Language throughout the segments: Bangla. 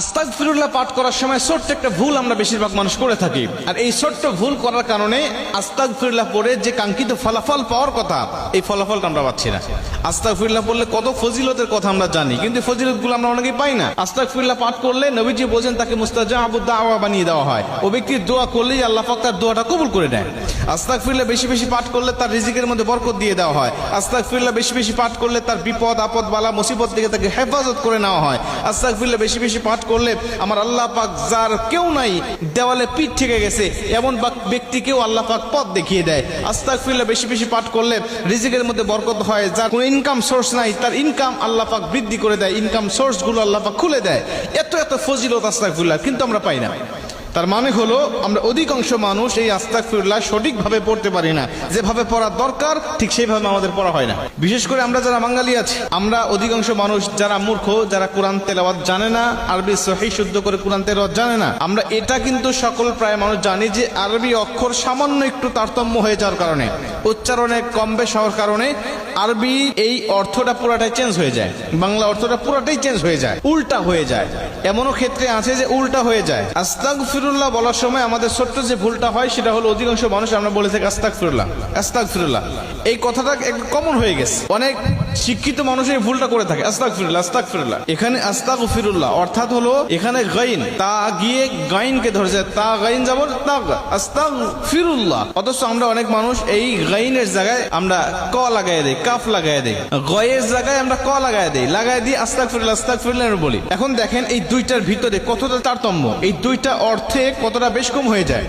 আস্তাক ফিরুল্লাহ পাঠ করার সময় ছোট্ট একটা ভুল আমরা বেশিরভাগ মানুষ করে থাকি। আর এই ছোট্ট ভুল করার কারণে আস্তাক ফিরুল্লাহ পড়ে যে কাঙ্ক্ষিত ফলাফল পাওয়ার কথা, এই ফলাফলটা আমরা পাচ্ছি না। আস্তাক ফিরুল্লাহ পড়লে কত ফজিলতের কথা আমরা জানি, কিন্তু ফজিলতগুলো আমরা অনেকেই পাই না। আস্তাক ফিরুল্লাহ পাঠ করলে নবীজি বোঝেন তাকে মুস্তাজা আবু দাওয়া বানিয়ে দেওয়া হয়। ও ব্যক্তির দোয়া করলেই আল্লাহ পাক তার দোয়াটা কবুল করে নেয়। আস্তাক ফিরুল্লাহ বেশি বেশি পাঠ করলে তার রিজিকের মধ্যে বরকত দিয়ে দেওয়া হয়। আস্তাক ফিরুল্লাহ বেশি বেশি পাঠ করলে তার বিপদ, আপদ, বালা, মুসিবত থেকে তাকে হেফাজত করে নেওয়া হয়। আস্তাক ফিরুল্লাহ বেশি বেশি পাঠ করলে আমার আল্লাহ পাক যার কেউ নাই দেওয়ালে পিঠ ঠেকে গেছে, এমন ব্যক্তিকেও আল্লাহ পাক পথ দেখিয়ে দেয়। আস্তাক ফিরুল্লাহ বেশি বেশি পাঠ করলে রিজিকের মধ্যে বরকত হয়, যার কোনো ইনকাম সোর্স নাই, তার ইনকাম আল্লাহ পাক বৃদ্ধি করে দেয় ইনকাম সোর্সগুলো আল্লাহ পাক খুলে দেয়। এত এত ফজিলত আস্তাক ফিরুল্লাহ কিন্তু আমরা পাই না। তার মানে হলো, আমরা অধিকাংশ মানুষ এই আস্তাক ফিরুল্লাহ সঠিকভাবে পড়তে পারি না। যেভাবে পড়ার দরকার, ঠিক সেইভাবে আমাদের পড়া হয় না। বিশেষ করে আমরা যারা বাঙালি আছি, আমরা অধিকাংশ মানুষ যারা মূর্খ, যারা কোরআন তেলাওয়াত জানে না, আরবি সহি শুদ্ধ করে কোরআন তেলাওয়াত জানে না, আমরা এটা কিন্তু সকল প্রায় মানুষ জানি যে আরবি অক্ষর সামান্য একটু তারতম্য হয়ে যাওয়ার কারণে, উচ্চারণে কম বেশ হওয়ার কারণে আরবি এই অর্থটা পুরাটাই চেঞ্জ হয়ে যায়। বাংলা অর্থটা পুরাটাই চেঞ্জ হয়ে যায়, উল্টা হয়ে যায়। এমনও ক্ষেত্রে আছে যে উল্টা হয়ে যায়। আস্তাক ফিরুল্লাহ বলার সময় আমাদের ছোট্ট যে ভুলটা হয়, সেটা হলো অধিকাংশ মানুষ আমরা বলে থাকি আস্তাক ফিরুল্লাহ আস্তাক ফিরুল্লাহ এই কথাটা কমন হয়ে গেছে। অনেক শিক্ষিত মানুষ এই ভুলটা করে থাকে আস্তাক ফিরুল্লাহ আস্তাক ফিরুল্লাহ এখানে আস্তাক ফিরুল্লাহ অর্থাৎ হলো এখানে গাইন, তা গিয়ে গাইনকে ধরেছে তা গাইন যাব তাক আস্তাক ফিরুল্লাহ অথচ আমরা অনেক মানুষ এই গাইনের জায়গায় আমরা ক লাগাই দেই, কাফ লাগাই দেই। গয়ের জায়গায় আমরা ক লাগাই দেই লাগাই দিয়ে আস্তাক ফিরুল্লাহ আস্তাক ফিরুল্লাহ বলি। এখন দেখেন এই দুইটার ভিতরে কতটা তারতম্য। এই দুইটা অর্থে কতটা বেশ কম হয়ে যায়?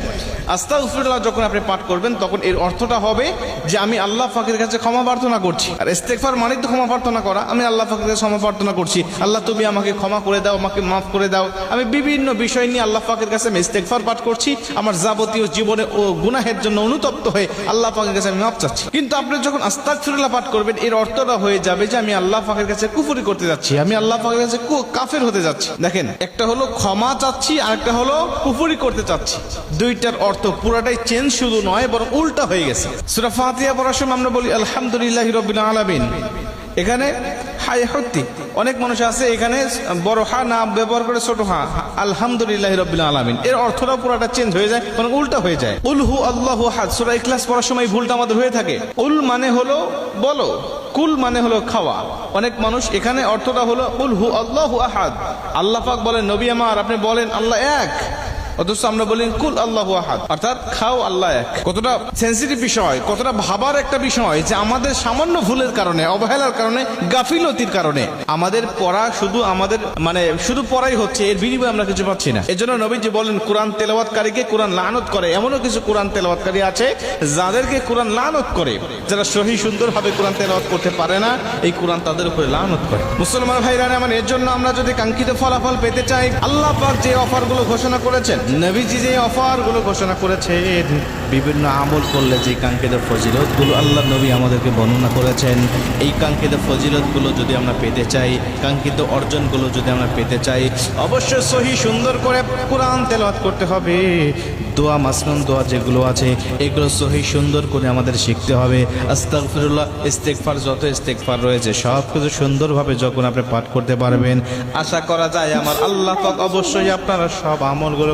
আস্তাক ফিরুল্লাহ যখন আপনি পাঠ করবেন, তখন এর অর্থটা হবে যে আমি আল্লাহ ফাকের কাছে ক্ষমা প্রার্থনা করছি। আর ইস্তেগফার মানে তো ক্ষমা প্রার্থনা করা। আমি আল্লাহ ফাকের কাছে ক্ষমা প্রার্থনা করছি। আল্লাহ তুমি আমাকে ক্ষমা করে দাও, আমাকে মাফ করে দাও। আমি বিভিন্ন বিষয় নিয়ে আল্লাহ পাকের কাছে আমি ইস্তেগফার পাঠ করছি। আমার যাবতীয় জীবনে ও গুনাহের জন্য অনুতপ্ত হয়ে আল্লাহ পাকের কাছে আমি মাফ চাচ্ছি। কিন্তু আপনি যখন আস্তাক ফিরুল্লাহ পাঠ করবেন, এর অর্থটা হয়ে যাবে যে আমি আল্লাহ পাকের কাছে কুফরি করতে যাচ্ছি। আমি আল্লাহ পাকের কাছে কাফের হতে যাচ্ছি। দেখেন, একটা হলো ক্ষমা চাচ্ছি আর একটা হলো কুফরি করতে চাচ্ছি। দুইটার অর্থ পুরাটাই চেঞ্জ শুধু নয়, বরং উল্টা হয়ে গেছে। সুরা ফাতিহা পড়ার সময় আমরা বলি, আলহামদুলিল্লাহ রবিল আলামিন। এখানে হাই হত্যি অনেক মানুষ আছে, এখানে বড় হা না ব্যবহার করে ছোট হা, আলহামদুলিল্লাহ রবিল আলামিন। এর অর্থটা পুরাটা চেঞ্জ হয়ে যায় মানে উল্টা হয়ে যায়। উল হু আল্লাহ হাদ সুরা ইখলাস পড়ার সময় ভুলটা আমাদের হয়ে থাকে। উল মানে হলো বলো, কুল মানে হলো খাওয়া। অনেক মানুষ এখানে অর্থটা হলো, উল হু আল্লাহ আহাদ। আল্লাহ পাক বলেন, নবী আমার, আপনি বলেন, আল্লাহ এক। অথচ আমরা বলি, কুল আল্লাহ আহাদ। অর্থাৎ খাও আল্লাহ এক। কতটা সেন্সিটিভ বিষয়, কতটা ভাবার একটা বিষয় যে আমাদের সামান্য ভুলের কারণে, অবহেলার কারণে, গাফিলতির কারণে আমাদের পড়া শুধু আমাদের মানে শুধু পড়াই হচ্ছে, এর বিনিময়ে আমরা কিছু পাচ্ছি না। এজন্য নবীজি বলেন, কোরআন তেলাওয়াতকারীকে কোরআন লানত করে। এমনও কিছু কোরআন তেলাওয়াতকারী আছে যাদেরকে কোরআন লানত করে, যারা সহি সুন্দরভাবে কোরআন তেলাওয়াত করতে পারে না, এই কোরআন তাদের উপরে লানত করে। মুসলমান ভাইরা আমার এর জন্য আমরা যদি কাঙ্ক্ষিত ফলাফল পেতে চাই, আল্লাহ পাক যে অফারগুলো ঘোষণা করেছেন নবীজি যে অফারগুলো ঘোষণা করেছেন, বিভিন্ন আমল করলে যে কাঙ্ক্ষিত ফজিলতগুলো আল্লাহ নবী আমাদেরকে বর্ণনা করেছেন, এই কাঙ্ক্ষিত ফজিলতগুলো যদি আমরা পেতে চাই, কাঙ্ক্ষিত অর্জনগুলো যদি আমরা পেতে চাই, অবশ্যই সহি সুন্দর করে কোরআন তেলাওয়াত করতে হবে। দোয়া মাসনুন, দোয়া যেগুলো আছে, এগুলো সহি সুন্দর করে আমাদের শিখতে হবে। আস্তাগফিরুল্লাহ, ইস্তেগফার, যত ইস্তেগফার রয়েছে সব কিছু সুন্দরভাবে যখন আপনি পাঠ করতে পারবেন, আশা করা যায় আমার আল্লাহ অবশ্যই আপনারা সব আমলগুলো